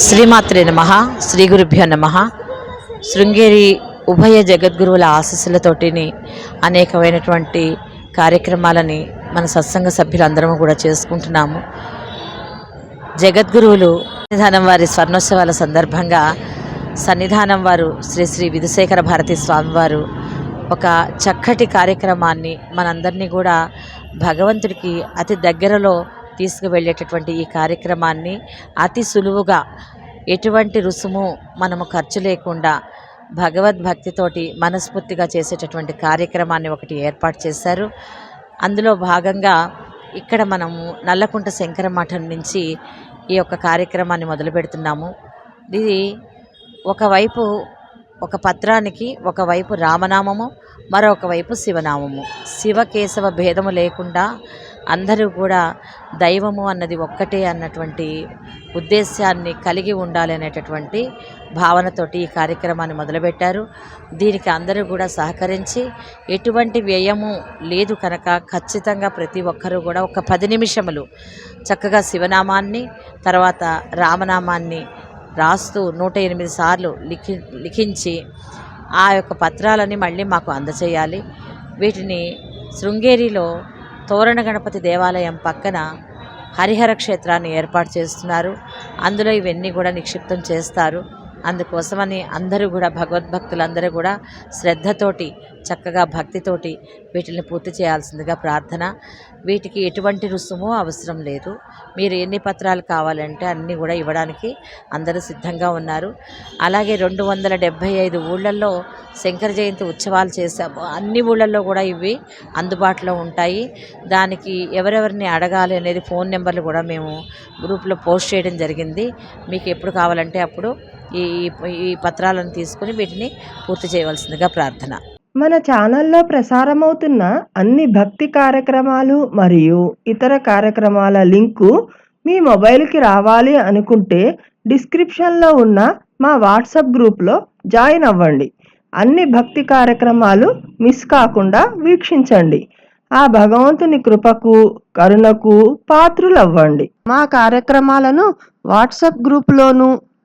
శ్రీమాత్రే నమ శ్రీ గురుభ్యో నమ. శృంగేరి ఉభయ జగద్గురువుల ఆశీస్సులతోటిని అనేకమైనటువంటి కార్యక్రమాలని మన సత్సంగ సభ్యులందరము కూడా చేసుకుంటున్నాము. జగద్గురువులు సన్నిధానం వారి స్వర్ణోత్సవాల సందర్భంగా సన్నిధానం వారు శ్రీ శ్రీ విధుశేఖర భారతి స్వామివారు ఒక చక్కటి కార్యక్రమాన్ని మనందరినీ కూడా భగవంతుడికి అతి దగ్గరలో తీసుకువెళ్ళేటటువంటి ఈ కార్యక్రమాన్ని అతి సులువుగా ఎటువంటి రుసుము మనము ఖర్చు లేకుండా భగవద్భక్తితోటి మనస్ఫూర్తిగా చేసేటటువంటి కార్యక్రమాన్ని ఒకటి ఏర్పాటు చేశారు. అందులో భాగంగా ఇక్కడ మనము నల్లకుంట శంకర మఠం నుంచి ఈ యొక్క కార్యక్రమాన్ని మొదలు పెడుతున్నాము. ఇది ఒకవైపు ఒక పత్రానికి ఒకవైపు రామనామము మరొకవైపు శివనామము. శివనామము శివకేశవ భేదము లేకుండా అందరూ కూడా దైవము అన్నది ఒక్కటే అన్నటువంటి ఉద్దేశాన్ని కలిగి ఉండాలి అనేటటువంటి భావనతోటి ఈ కార్యక్రమాన్ని మొదలుపెట్టారు. దీనికి అందరూ కూడా సహకరించి ఎటువంటి వ్యయము లేదు కనుక ఖచ్చితంగా ప్రతి ఒక్కరూ కూడా ఒక పది నిమిషములు చక్కగా శివనామాన్ని తర్వాత రామనామాన్ని రాస్తూ నూట ఎనిమిది సార్లు లిఖి లిఖించి ఆ యొక్క పత్రాలని మళ్ళీ మాకు అందచేయాలి. వీటిని శృంగేరిలో తోరణ గణపతి దేవాలయం పక్కన హరిహర క్షేత్రాన్ని ఏర్పాటు చేస్తున్నారు. అందులో ఇవన్నీ కూడా నిక్షిప్తం చేస్తారు. అందుకోసమని అందరూ కూడా భగవద్భక్తులందరూ కూడా శ్రద్ధతోటి చక్కగా భక్తితోటి వీటిని పూర్తి చేయాల్సిందిగా ప్రార్థన. వీటికి ఎటువంటి రుసుము అవసరం లేదు. మీరు ఎన్ని పత్రాలు కావాలంటే అన్నీ కూడా ఇవ్వడానికి అందరూ సిద్ధంగా ఉన్నారు. అలాగే రెండు వందల డెబ్భై ఐదు ఊళ్ళల్లో శంకర జయంతి ఉత్సవాలు చేశాము. అన్ని ఊళ్ళల్లో కూడా ఇవి అందుబాటులో ఉంటాయి. దానికి ఎవరెవరిని అడగాలి అనేది ఫోన్ నెంబర్లు కూడా మేము గ్రూప్లో పోస్ట్ చేయడం జరిగింది. మీకు ఎప్పుడు కావాలంటే అప్పుడు ఈ ఈ పత్రాలను తీసుకుని వీటిని పూర్తి చేయవలసిందిగా ప్రార్థన. మన ఛానల్లో ప్రసారమవుతున్న అన్ని భక్తి కార్యక్రమాలు మరియు ఇతర కార్యక్రమాల లింకు మీ మొబైల్కి రావాలి అనుకుంటే డిస్క్రిప్షన్లో ఉన్న మా వాట్సాప్ గ్రూప్లో జాయిన్ అవ్వండి. అన్ని భక్తి కార్యక్రమాలు మిస్ కాకుండా వీక్షించండి. ఆ భగవంతుని కృపకు కరుణకు పాత్రులవ్వండి. మా కార్యక్రమాలను వాట్సాప్ గ్రూప్లోను